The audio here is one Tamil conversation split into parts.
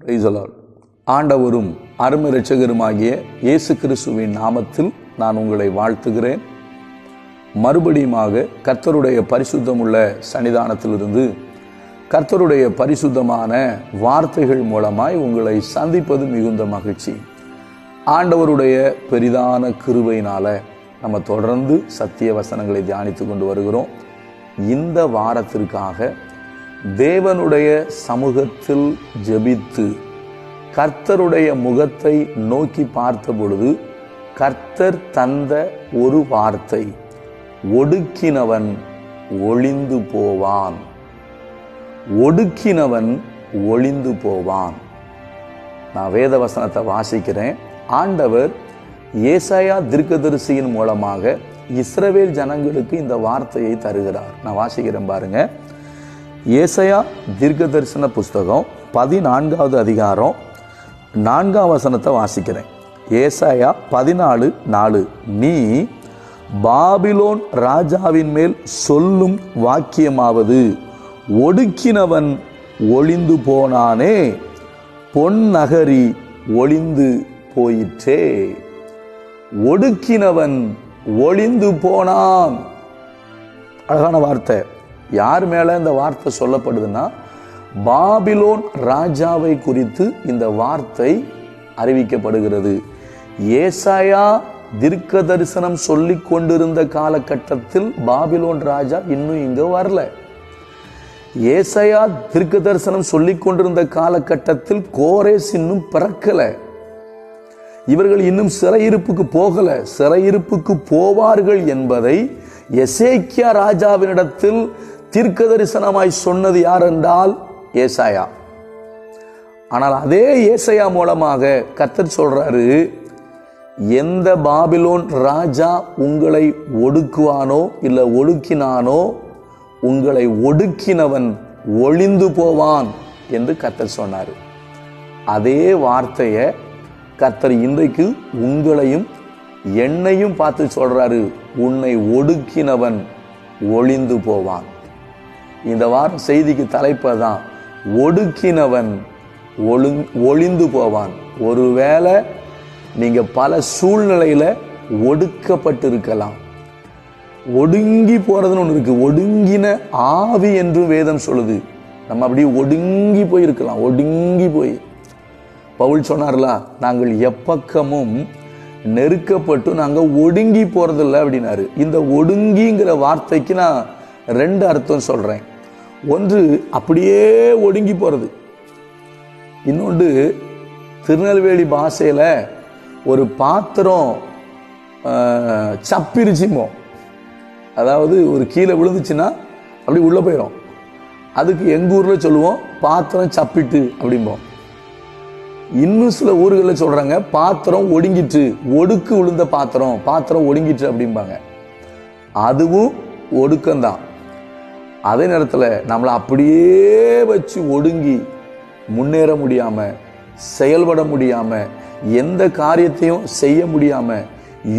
பிரைசலால் ஆண்டவரும் அருமை ரட்சகருமாகிய இயேசு கிறிஸ்துவின் நாமத்தில் நான் உங்களை வாழ்த்துகிறேன். மறுபடியுமாக கர்த்தருடைய பரிசுத்தமுள்ள சன்னிதானத்திலிருந்து கர்த்தருடைய பரிசுத்தமான வார்த்தைகள் மூலமாய் உங்களை சந்திப்பது மிகுந்த மகிழ்ச்சி. ஆண்டவருடைய பெரிதான கிருபையினால நம்ம தொடர்ந்து சத்திய வசனங்களை தியானித்து கொண்டு வருகிறோம். இந்த வாரத்திற்காக தேவனுடைய சமூகத்தில் ஜெபித்து கர்த்தருடைய முகத்தை நோக்கி பார்த்த பொழுது கர்த்தர் தந்த ஒரு வார்த்தை ஒடுக்கினவன் ஒளிந்து போவான். ஒடுக்கினவன் ஒளிந்து போவான். நான் வேத வசனத்தை வாசிக்கிறேன். ஆண்டவர் ஏசாயா தீர்க்கதரிசியின் மூலமாக இஸ்ரவேல் ஜனங்களுக்கு இந்த வார்த்தையை தருகிறார். நான் வாசிக்கிறேன் பாருங்க. ஏசையா தீர்க்க தரிசன புஸ்தகம் பதினான்காவது அதிகாரம் நான்காம் வசனத்தை வாசிக்கிறேன். ஏசாயா பதினாலு நாலு. நீ பாபிலோன் ராஜாவின் மேல் சொல்லும் வாக்கியமாவது ஒடுக்கினவன் ஒளிந்து போனானே பொன் நகரி ஒளிந்து போயிற்றே. ஒடுக்கினவன் ஒளிந்து போனான். அழகான வார்த்தை. யார் மேல இந்த வார்த்தை சொல்லப்படுதுன்னா பாபிலோன் ராஜாவை குறித்து இந்த வார்த்தை அறிவிக்கப்படுகிறது. ஏசாயா தீர்க்க தரிசனம் சொல்லிக் கொண்டிருந்த காலகட்டத்தில் பாபிலோன் ராஜா இன்னும் இங்க வரல. ஏசையா தீர்க்க தரிசனம் சொல்லிக் கொண்டிருந்த காலகட்டத்தில் கோரேஸ் இன்னும் பிறக்கல. இவர்கள் இன்னும் சிறையிருப்புக்கு போகல. சிறையிருப்புக்கு போவார்கள் என்பதை எசேக்கியா ராஜாவினிடத்தில் தீர்க்க தரிசனமாய் சொன்னது யார் என்றால் ஏசாயா. ஆனால் அதே ஏசையா மூலமாக கத்தர் சொல்றாரு எந்த பாபிலோன் ராஜா உங்களை ஒடுக்குவானோ இல்லை ஒடுக்கினானோ உங்களை ஒடுக்கினவன் ஒளிந்து போவான் என்று கத்தர் சொன்னார். அதே வார்த்தையை கத்தர் இன்றைக்கு உங்களையும் என்னையும் பார்த்து சொல்றாரு உன்னை ஒடுக்கினவன் ஒளிந்து போவான். இந்த வாரம் செய்திக்கு தலைப்பு தான் ஒடுக்கினவன் ஒழுங் ஒளிந்து போவான். ஒருவேளை நீங்கள் பல சூழ்நிலையில ஒடுக்கப்பட்டிருக்கலாம். ஒடுங்கி போகிறதுன்னு ஒன்று இருக்கு. ஒடுங்கின ஆவி என்று வேதம் சொல்லுது. நம்ம அப்படியே ஒடுங்கி போயிருக்கலாம். ஒடுங்கி போய். பவுல் சொன்னார்ல நாங்கள் எப்பக்கமும் நெருக்கப்பட்டு நாங்கள் ஒடுங்கி போகிறதில்ல அப்படின்னாரு. இந்த ஒடுங்கிங்கிற வார்த்தைக்கு நான் ரெண்டு அர்த்தம் சொல்கிறேன் ஒன்று அப்படியே ஒடுங்கி போகிறது இன்னொன்று திருநெல்வேலி பாஷையில் ஒரு பாத்திரம் ஆஹ், அதாவது ஒரு கீழே விழுந்துச்சுன்னா அப்படி உள்ளே போயிடும் அதுக்கு எங்கள் ஊரில் சொல்லுவோம் பாத்திரம் சப்பிட்டு அப்படிம்போம். இன்னும் சில ஊர்களில் சொல்கிறாங்க பாத்திரம் ஒடுங்கிட்டு ஒடுக்கு விழுந்த பாத்திரம் பாத்திரம் ஒடுங்கிட்டு அப்படிம்பாங்க. அதுவும் ஒடுக்கம்தான். அதே நேரத்தில் நம்மளை அப்படியே வச்சு ஒடுங்கி முன்னேற முடியாமல் செயல்பட முடியாமல் எந்த காரியத்தையும் செய்ய முடியாமல்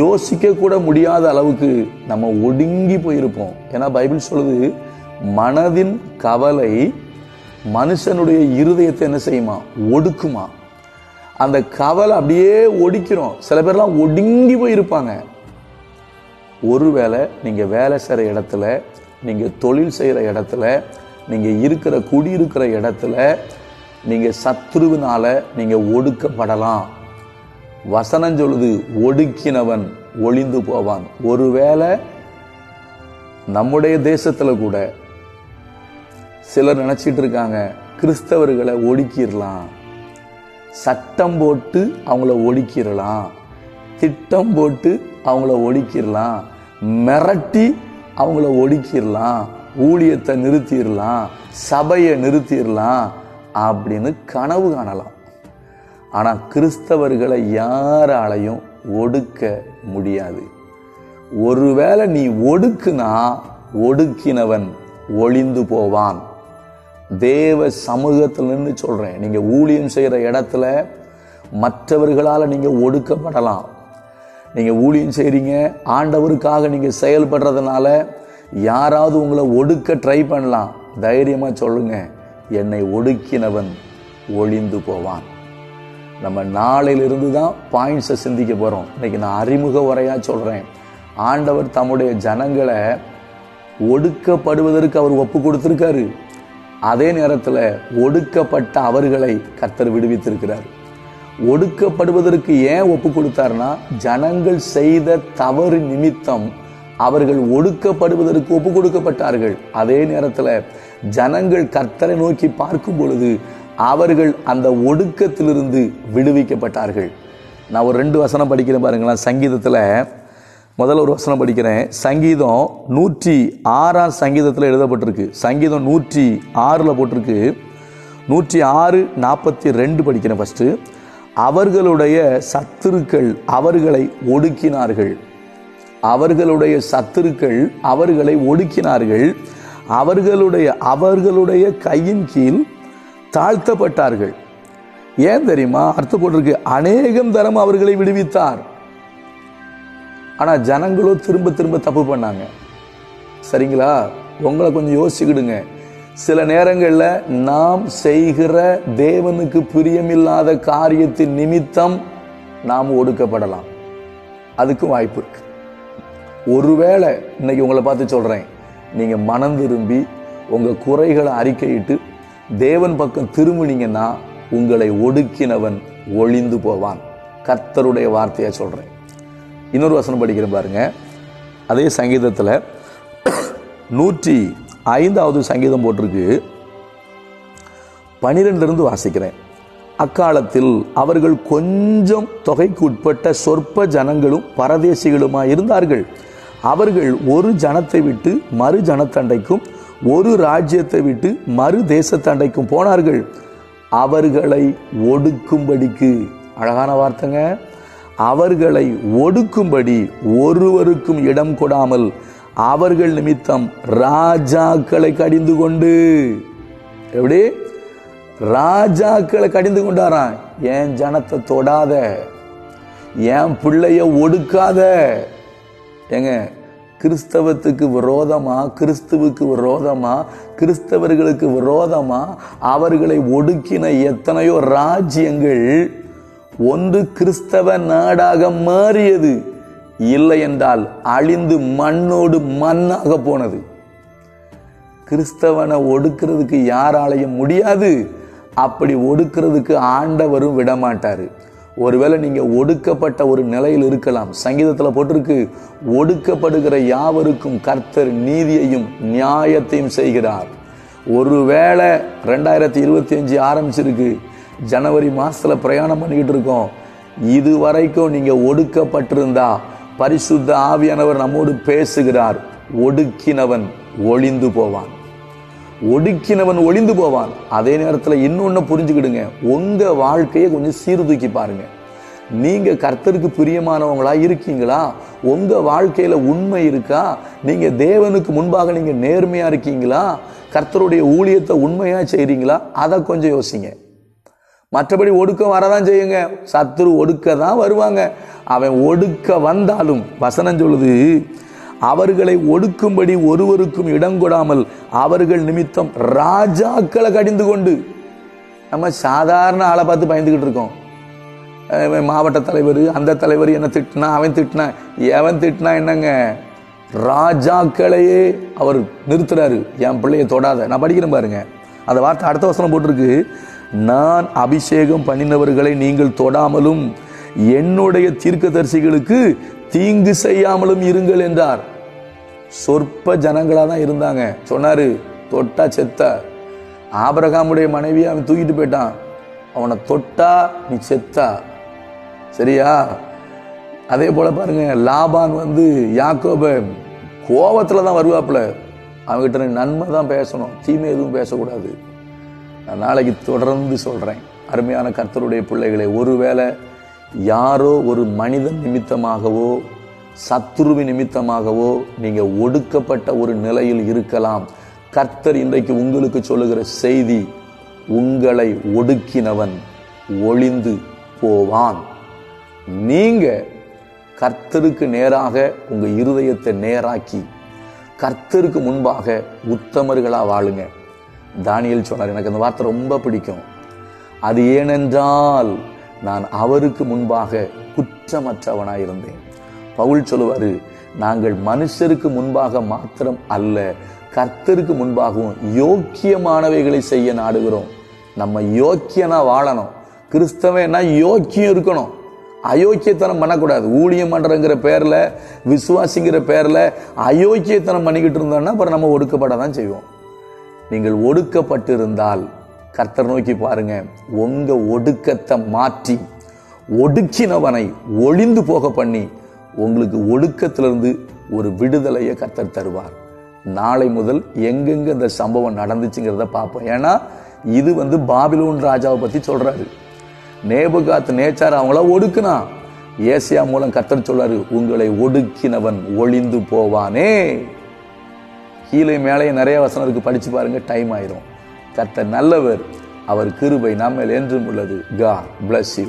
யோசிக்க கூட முடியாத அளவுக்கு நம்ம ஒடுங்கி போயிருப்போம். ஏன்னா பைபிள் சொல்லுது மனதின் கவலை மனுஷனுடைய இருதயத்தை என்ன செய்யுமா? ஒடுக்குமா. அந்த கவலை அப்படியே ஒடிக்கிறோம். சில பேர்லாம் ஒடுங்கி போயிருப்பாங்க. ஒருவேளை நீங்கள் வேலை செய்கிற இடத்துல நீங்கள் தொழில் செய்கிற இடத்துல நீங்கள் இருக்கிற குடியிருக்கிற இடத்துல நீங்கள் சத்ருவினால் நீங்கள் ஒடுக்கப்படலாம். வசனம் சொல்லுது ஒடுக்கினவன் ஒளிந்து போவான். ஒருவேளை நம்முடைய தேசத்தில் கூட சிலர் நினச்சிட்டு இருக்காங்க கிறிஸ்தவர்களை ஒடுக்கிடலாம். சட்டம் போட்டு அவங்கள ஒடுக்கிடலாம். திட்டம் போட்டு அவங்கள ஒடுக்கிடலாம். மிரட்டி அவங்கள ஒடுக்கிடலாம் ஊழியத்தை நிறுத்திடலாம் சபையை நிறுத்திடலாம் அப்படின்னு கனவு காணலாம். ஆனால் கிறிஸ்தவர்களை யாராலையும் ஒடுக்க முடியாது. ஒருவேளை நீ ஒடுக்குனா ஒடுக்கினவன் ஒளிந்து போவான். தேவ சமூகத்தில் நின்று சொல்கிறேன் நீங்கள் ஊழியம் செய்கிற இடத்துல மற்றவர்களால் நீங்கள் ஒடுக்கப்படலாம். நீங்கள் ஊழியம் செய்கிறீங்க ஆண்டவருக்காக நீங்கள் செயல்படுறதுனால யாராவது உங்களை ஒடுக்க ட்ரை பண்ணலாம். தைரியமாக சொல்லுங்க. என்னை ஒடுக்கினவன் ஒளிந்து போவான். நம்ம நாளையிலிருந்து தான் பாயிண்ட்ஸை சிந்திக்க போகிறோம் இன்றைக்கி நான் அறிமுக உரையாக சொல்கிறேன் ஆண்டவர் தம்முடைய ஜனங்களை ஒடுக்கப்படுவதற்கு அவர் ஒப்பு கொடுத்துருக்காரு. அதே நேரத்தில் ஒடுக்கப்பட்ட அவர்களை கர்த்தர் விடுவித்திருக்கிறார். ஒடுக்கப்படுவதற்கு ஏன் ஒப்பு கொடுத்தாருன்னா ஜனங்கள் செய்த தவறு நிமித்தம் அவர்கள் ஒடுக்கப்படுவதற்கு ஒப்பு கொடுக்கப்பட்டார்கள் அதே நேரத்தில் ஜனங்கள் கர்த்தரை நோக்கி பார்க்கும் பொழுது அவர்கள் அந்த ஒடுக்கத்திலிருந்து விடுவிக்கப்பட்டார்கள். நான் ஒரு ரெண்டு வசனம் படிக்கிறேன் பாருங்களேன். சங்கீதத்தில் முதல்ல ஒரு வசனம் படிக்கிறேன். சங்கீதம் நூற்றி ஆறாம் சங்கீதத்தில் எழுதப்பட்டிருக்கு. சங்கீதம் நூற்றி ஆறில் போட்டிருக்கு. நூற்றி ஆறு நாற்பத்தி ரெண்டு படிக்கிறேன் ஃபஸ்ட்டு அவர்களுடைய சத்துருக்கள் அவர்களை ஒடுக்கினார்கள். அவர்களுடைய சத்துருக்கள் அவர்களை ஒடுக்கினார்கள். அவர்களுடைய அவர்களுடைய கையின் கீழ் தாழ்த்தப்பட்டார்கள். ஏன் தெரியுமா? அர்த்தம் போட்டிருக்கு அநேகம் தரம் அவர்களை விடுவித்தார். ஆனா ஜனங்களோ திரும்ப திரும்ப தப்பு பண்ணாங்க. சரிங்களா? உங்களை கொஞ்சம் யோசிச்சுக்கிடுங்க. சில நேரங்களில் நாம் செய்கிற தேவனுக்கு பிரியமில்லாத காரியத்தின் நிமித்தம் நாம் ஒடுக்கப்படலாம். அதுக்கும் வாய்ப்பு இருக்கு. ஒருவேளை இன்னைக்கு உங்களை பார்த்து சொல்றேன். நீங்க மனம் திரும்பி உங்க குறைகளை அறிக்கையிட்டு தேவன் பக்கம் திரும்பினீங்கன்னா உங்களை ஒடுக்கினவன் ஒளிந்து போவான். கர்த்தருடைய வார்த்தையை சொல்றேன். இன்னொரு வசனம் படிக்கிறேன் பாருங்க. அதே சங்கீதத்தில் நூற்றி ஐந்தாவது சங்கீதம் போட்டிருக்கு. பனிரெண்டிலிருந்து வாசிக்கிறேன். அக்காலத்தில் அவர்கள் கொஞ்சம் தொகைக்கு உட்பட்ட சொற்ப ஜனங்களும் பரதேசிகளுமாய் இருந்தார்கள். அவர்கள் ஒரு ஜனத்தை விட்டு மறு ஜனத்தண்டைக்கும் ஒரு ராஜ்யத்தை விட்டு மறு தேசத்தண்டைக்கும் போனார்கள். அவர்களை ஒடுக்கும்படிக்கு அழகான வார்த்தைங்க அவர்களை ஒடுக்கும்படி ஒருவருக்கும் இடம் கொடாமல் அவர்கள் நிமித்தம் ராஜாக்களை கடிந்து கொண்டு எப்படி? ராஜாக்களை கடிந்து கொண்டாராம். என் ஜனத்தை தொடாத? என் பிள்ளைய ஒடுக்காத? ஏங்க கிறிஸ்தவத்துக்கு விரோதமா கிறிஸ்துவுக்கு விரோதமா கிறிஸ்தவர்களுக்கு விரோதமா அவர்களை ஒடுக்கின எத்தனையோ ராஜ்யங்கள் ஒன்று கிறிஸ்தவ நாடாக மாறியது. இல்லை என்றால் அழிந்து மண்ணோடு மண்ணாக போனது. கிறிஸ்தவனை ஒடுக்கிறதுக்கு யாராலையும் முடியாது. அப்படி ஒடுக்கிறதுக்கு ஆண்டவரும் விடமாட்டார். ஒருவேளை நீங்கள் ஒடுக்கப்பட்ட ஒரு நிலையில் இருக்கலாம். சங்கீதத்தில் போட்டிருக்கு ஒடுக்கப்படுகிற யாவருக்கும் கர்த்தர் நீதியையும் நியாயத்தையும் செய்கிறார். ஒருவேளை ரெண்டாயிரத்தி இருபத்தி அஞ்சு ஆரம்பிச்சிருக்கு. ஜனவரி மாதத்தில் பிரயாணம் பண்ணிக்கிட்டு இருக்கோம். இது வரைக்கும் நீங்கள் ஒடுக்கப்பட்டிருந்தா பரிசுத்த ஆவியானவர் நம்மோடு பேசுகிறார். ஒடுக்கினவன் ஒளிந்து போவான். ஒடுக்கினவன் ஒளிந்து போவான். அதே நேரத்தில் இன்னொன்று புரிஞ்சுக்கிடுங்க. உங்கள் வாழ்க்கையை கொஞ்சம் சீர்தூக்கி பாருங்கள் நீங்கள் கர்த்தருக்கு பிரியமானவங்களா இருக்கீங்களா? உங்கள் வாழ்க்கையில் உண்மை இருக்கா? நீங்கள் தேவனுக்கு முன்பாக நீங்கள் நேர்மையாக இருக்கீங்களா? கர்த்தருடைய ஊழியத்தை உண்மையாக செய்கிறீங்களா அதை கொஞ்சம் யோசிங்க. மற்றபடி ஒடுக்க வரதான் செய்யுங்க. சத்துரு ஒடுக்க தான் வருவாங்க. அவன் ஒடுக்க வந்தாலும் வசனம் சொல்லுது அவர்களை ஒடுக்கும்படி ஒருவருக்கும் இடம் கொடாமல் அவர்கள் நிமித்தம் ராஜாக்களை கடிந்து கொண்டு நம்ம சாதாரண ஆளை பார்த்து பயந்துக்கிட்டு இருக்கோம். மாவட்ட தலைவர் அந்த தலைவர் என்ன திட்டினா அவன் திட்டினா எவன் திட்டினா என்னங்க? ராஜாக்களையே அவர் நிறுத்துறாரு. என் பிள்ளைய தொடாத. நான் படிக்கிறேன் பாருங்க. அந்த வார்த்தை அடுத்த வசனம் போட்டிருக்கு. நான் அபிஷேகம் பண்ணினவர்களை நீங்கள் தொடாமலும் என்னுடைய தீர்க்கதரிசிகளுக்கு தீங்கு செய்யாமலும் இருங்கள் என்றார். சொற்ப ஜனங்களா தான் இருந்தாங்க. சொன்னாரு தொட்டா செத்த. ஆபரகாமுடைய மனைவியை அவன் தூக்கிட்டு போயிட்டான். அவனை தொட்டா நீ செத்தா. சரியா? அதே போல பாருங்க லாபான் வந்து யாக்கோப கோவத்துல தான் வருவாப்புல. அவன்கிட்ட நன்மை தான் பேசணும் தீமை எதுவும் பேசக்கூடாது. நான் நாளைக்கு தொடர்ந்து சொல்றேன். அருமையான கர்த்தருடைய பிள்ளைகளை ஒருவேளை யாரோ ஒரு மனிதன் நிமித்தமாகவோ சத்துருவி நிமித்தமாகவோ நீங்க ஒடுக்கப்பட்ட ஒரு நிலையில் இருக்கலாம். கர்த்தர் இன்றைக்கு உங்களுக்கு சொல்லுகிற செய்தி உங்களை ஒடுக்கினவன் ஒளிந்து போவான். நீங்க கர்த்தருக்கு நேராக உங்க இருதயத்தை நேராக்கி கர்த்தருக்கு முன்பாக உத்தமர்களா வாழுங்க. தானியல் சொன்னார் எனக்கு அந்த வார்த்தை ரொம்ப பிடிக்கும். அது ஏனென்றால் நான் அவருக்கு முன்பாக குற்றமற்றவனாயிருந்தேன். பவுல் சொல்லுவாரு நாங்கள் மனுஷருக்கு முன்பாக மாத்திரம் அல்ல கர்த்தருக்கு முன்பாகவும் யோக்கியமானவைகளை செய்ய நாடுகிறோம். நம்ம யோக்கியனா வாழணும். கிறிஸ்தவனா யோக்கியம் இருக்கணும். அயோக்கியத்தனம் பண்ணக்கூடாது. ஊழியம் பண்ணுறங்கிற பேரில் விசுவாசிங்கிற பேரில் அயோக்கியத்தனம் பண்ணிக்கிட்டு இருந்தோம்னா அப்புறம் நம்ம ஒடுக்கப்பட தான் செய்வோம். நீங்கள் ஒடுக்கப்பட்டிருந்தால் கர்த்தர் நோக்கி பாருங்க உங்க ஒடுக்கத்தை மாற்றி ஒடுக்கினவனை ஒளிந்து போக பண்ணி உங்களுக்கு ஒடுக்கத்திலிருந்து ஒரு விடுதலையை கர்த்தர் தருவார். நாளை முதல் எங்கெங்க இந்த சம்பவம் நடந்துச்சுங்கிறத பார்ப்போம். ஏன்னா இது வந்து பாபிலோன் ராஜாவை பத்தி சொல்றாரு. நேபுகாத் நேச்சார் அவங்கள ஒடுக்குனா ஏசியா மூலம் கர்த்தர் சொல்றாரு உங்களை ஒடுக்கினவன் ஒளிந்து போவானே. கீழே மேலே நிறைய வசனம் இருக்கு படிச்சு பாருங்க டைம் ஆயிரும். கர்த்தர் நல்லவர். அவர் கிருபை நம்மேல் என்றும் உள்ளது. God bless you